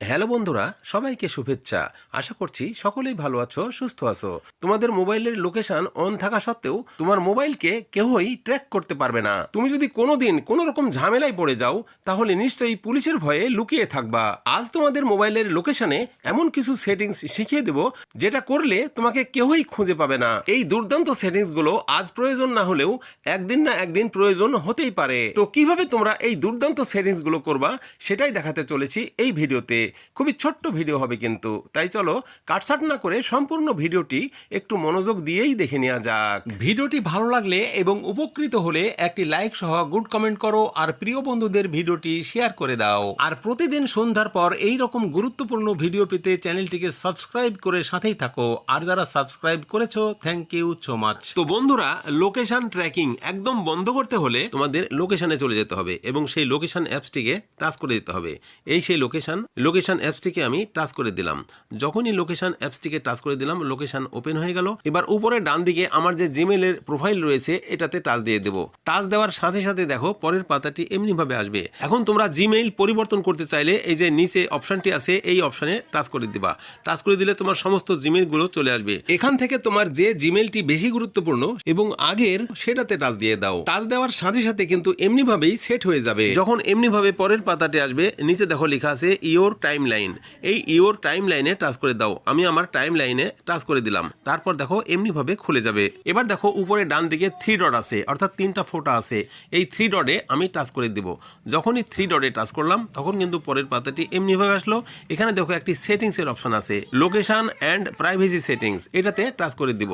Hello বন্ধুরা, সবাইকে শুভেচ্ছা। আশা করছি সকলেই ভালো আছো, সুস্থ আছো। তোমাদের মোবাইলের লোকেশন অন থাকা সত্ত্বেও তোমার মোবাইলকে কেউই ট্র্যাক করতে পারবে না। তুমি যদি কোনোদিন কোনো রকম ঝামেলায় পড়ে যাও, তাহলে নিশ্চয়ই পুলিশের ভয়ে লুকিয়ে থাকবা। আজ তোমাদের মোবাইলের লোকেশনে এমন কিছু সেটিংস শিখিয়ে দেব, যেটা করলে তোমাকে কেউই খুঁজে পাবে না। এই দুর্দান্ত সেটিংসগুলো আজ প্রয়োজন না হলেও একদিন না একদিন প্রয়োজন হতেই পারে। তো কীভাবে তোমরা এই দুর্দান্ত সেটিংসগুলো করবা, সেটাই দেখাতে চলেছি এই ভিডিওতে। খুবই ছোট্ট ভিডিও হবে কিন্তু। তাই চলো কাটসাট না করে সম্পূর্ণ ভিডিওটি একটু মনোযোগ দিয়েই দেখে নেওয়া যাক। ভিডিওটি ভালো লাগলে এবং উপকৃত হলে একটি লাইক সহ গুড কমেন্ট করো আর প্রিয় বন্ধুদের ভিডিওটি শেয়ার করে দাও। আর প্রতিদিন সন্ধ্যার পর এই রকম গুরুত্বপূর্ণ ভিডিও পেতে চ্যানেলটিকে সাবস্ক্রাইব করে সাথেই থাকো। আর যারা সাবস্ক্রাইব করেছ থ্যাংক ইউ সো মাচ তো বন্ধুরা লোকেশন ট্র্যাকিং একদম বন্ধ করতে হলে তোমাদের লোকেশনে চলে যেতে হবে এবং সেই লোকেশন অ্যাপসটিকে টাচ করে দিতে হবে। এই সেই লোকেশন লোকেশন অ্যাপসটিকে আমি টাচ করে দিলাম। যখনই লোকেশন অ্যাপসটিকে টাচ করে দিলাম, লোকেশন ওপেন হয়ে গেল। এবার উপরে ডান দিকে আমার যে জিমেলের প্রোফাইল রয়েছে, এটাতে টাচ দিয়ে দেবো। টাচ দেওয়ার সাথে সাথে দেখো, পরের পাতাটি এমনিভাবে আসবে। এখন তোমরা জিমেইল পরিবর্তন করতে চাইলে এই যে নিচে অপশনটি আছে, এই অপশানে টাচ করে দিবা। টাচ করে দিলে তোমার সমস্ত জিমেইলগুলো চলে আসবে। এখান থেকে তোমার যে জিমেইলটি বেশি গুরুত্বপূর্ণ এবং আগের, সেটাতে টাচ দিয়ে দাও। টাচ দেওয়ার সাথে সাথে কিন্তু এমনিভাবেই সেট হয়ে যাবে। যখন এমনিভাবে পরের পাতাটি আসবে, নিচে দেখো লেখা আছে ইওর টাইম লাইন এই ইওর টাইম লাইনে টাচ করে দাও। আমি আমার টাইম লাইনে টাচ করে দিলাম। তারপর দেখো, এমনিভাবে খুলে যাবে। এবার দেখো, উপরে ডান দিকে থ্রি ডট আছে, অর্থাৎ তিনটা ফোটা আছে। এই থ্রি ডটে আমি টাচ করে দিব। যখনই থ্রি ডটে টাচ করলাম, তখন কিন্তু পরের পাতাটি এমনিভাবে আসলো। এখানে দেখো, একটি সেটিংস এর অপশন আছে। লোকেশন অ্যান্ড প্রাইভেসি সেটিংস এটাতে টাচ করে দিব।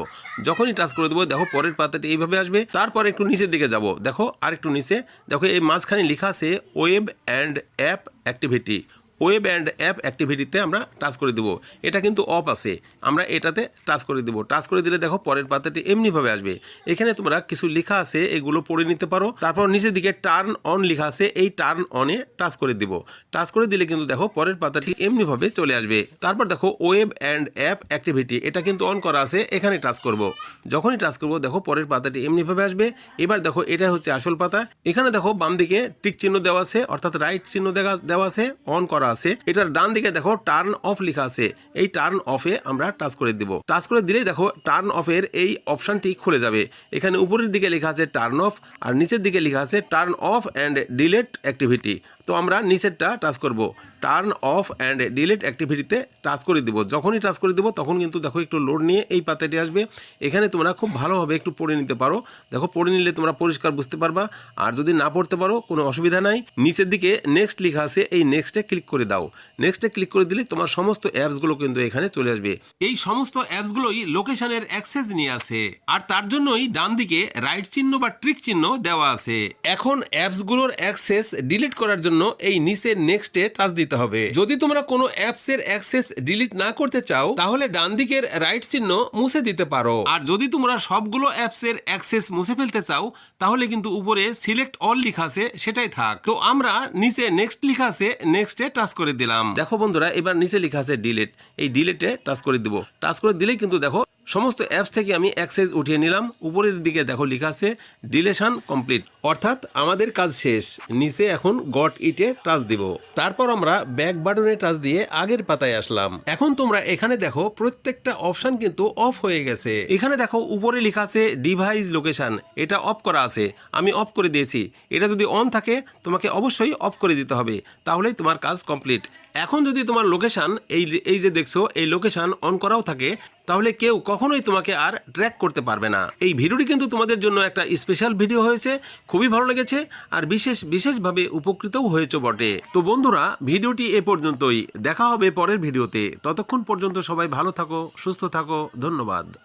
যখনই টাচ করে দেবো, দেখো, পরের পাতাটি এইভাবে আসবে। তারপর একটু নিচের দিকে যাব। দেখো আর একটু নিচে। দেখো, এই মাঝখানে লেখা আছে web and app activity web and app অ্যাক্টিভিটিতে আমরা টাচ করে দেবো। এটা কিন্তু অফ আছে। আমরা এটাতে টাচ করে দেবো। টাচ করে দিলে দেখো পরের পাতাটি এমনিভাবে আসবে। এখানে তোমরা কিছু লেখা আছে, এগুলো পড়ে নিতে পারো। তারপর নিচের দিকে টার্ন অন লেখা আছে, এই টার্ন অনে টাচ করে দিব। টাচ করে দিলে কিন্তু দেখো পরের পাতাটি এমনিভাবে চলে আসবে। তারপর দেখো ওয়েব অ্যান্ড অ্যাপ অ্যাক্টিভিটি এটা কিন্তু অন করা আছে, এখানে টাচ করব। যখনই টাচ করব, দেখো পরের পাতাটি এমনিভাবে আসবে। এবার দেখো এটা হচ্ছে আসল পাতা। এখানে দেখো বাম দিকে টিক চিহ্ন দেওয়া আছে, অর্থাৎ রাইট চিহ্ন দেওয়া আছে অন করা আছে। এটার ডান দিকে দেখো টার্ন অফ লেখা আছে। এই টার্ন অফে আমরা টাচ করে দিব। টাচ করে দিলেই দেখো টার্ন অফের এই অপশনটি খুলে যাবে। এখানে উপরের দিকে লেখা আছে টার্ন অফ আর নিচের দিকে লেখা আছে turn off and delete activity তো আমরা নিচেরটা টাচ করব। টার্ন অফ অ্যান্ড ডিলেট অ্যাক্টিভিটিতে টাচ করে দিব। যখনই টাচ করে দিব, তখন কিন্তু দেখো একটু লোড নিয়ে এই পাতাটি আসবে। এখানে তোমরা খুব ভালোভাবে একটু পড়ে নিতে পারো। দেখো, পড়ে নিলে তোমরা পরিষ্কার বুঝতে পারবা। আর যদি না পড়তে পারো, কোনো অসুবিধা নাই। নিচের দিকে নেক্সট লেখা আছে, এই নেক্সটে ক্লিক করে দাও। নেক্সটে ক্লিক করে দিলে তোমার সমস্ত অ্যাপসগুলো কিন্তু এখানে চলে আসবে। এই সমস্ত অ্যাপসগুলোই লোকেশনের অ্যাক্সেস নিয়ে আছে। আর তার জন্যই ডান দিকে রাইট চিহ্ন বা ট্রিক চিহ্ন দেওয়া আছে। এখন অ্যাপসগুলোর অ্যাক্সেস ডিলিট করার জন্য এই নিচের নেক্সটে টাচ দিতে হবে। যদি তোমরা কোনো অ্যাপসের অ্যাক্সেস ডিলিট না করতে চাও, তাহলে ডান দিকের রাইট চিহ্ন মুছে দিতে পারো। আর যদি তোমরা সবগুলো অ্যাপসের অ্যাক্সেস মুছে ফেলতে চাও, তাহলে কিন্তু উপরে সিলেক্ট অল লেখা আছে, সেটাই থাক। তো আমরা নিচে নেক্সট লেখা আছে নেক্সটে টাচ করে দিলাম। দেখো বন্ধুরা, এবার নিচে লেখা আছে ডিলিট এই ডিলিটে টাচ করে দিব। টাচ করে দিলেই কিন্তু দেখো সমস্ত অ্যাপস থেকে আমি অ্যাক্সেস উঠিয়ে নিলাম। উপরের দিকে দেখো লেখা আছে ডিলেশন কমপ্লিট অর্থাৎ আমাদের কাজ শেষ। নিচে এখন গট ইটে টাচ দিব। তারপর আমরা ব্যাক বাটনে টাচ দিয়ে আগের পাতায় আসলাম। এখন তোমরা এখানে দেখো, প্রত্যেকটা অপশান কিন্তু অফ হয়ে গেছে। এখানে দেখো, উপরে লেখা আছে ডিভাইস লোকেশান এটা অফ করা আছে। আমি অফ করে দিয়েছি। এটা যদি অন থাকে, তোমাকে অবশ্যই অফ করে দিতে হবে। তাহলেই তোমার কাজ কমপ্লিট এখন যদি তোমার লোকেশান এই এই যে দেখছ, এই লোকেশন অন করাও থাকে তাহলে কেউ কখনোই তোমাকে আর ট্র্যাক করতে পারবে না। এই ভিডিওটি কিন্তু তোমাদের জন্য একটা স্পেশাল ভিডিও হয়েছে, খুবই ভালো লেগেছে আর বিশেষ, বিশেষভাবে উপকৃতও হয়েছে বটে। তো বন্ধুরা, ভিডিওটি এ পর্যন্তই। দেখা হবে পরের ভিডিওতে। ততক্ষণ পর্যন্ত সবাই ভালো থাকো, সুস্থ থাকো। ধন্যবাদ।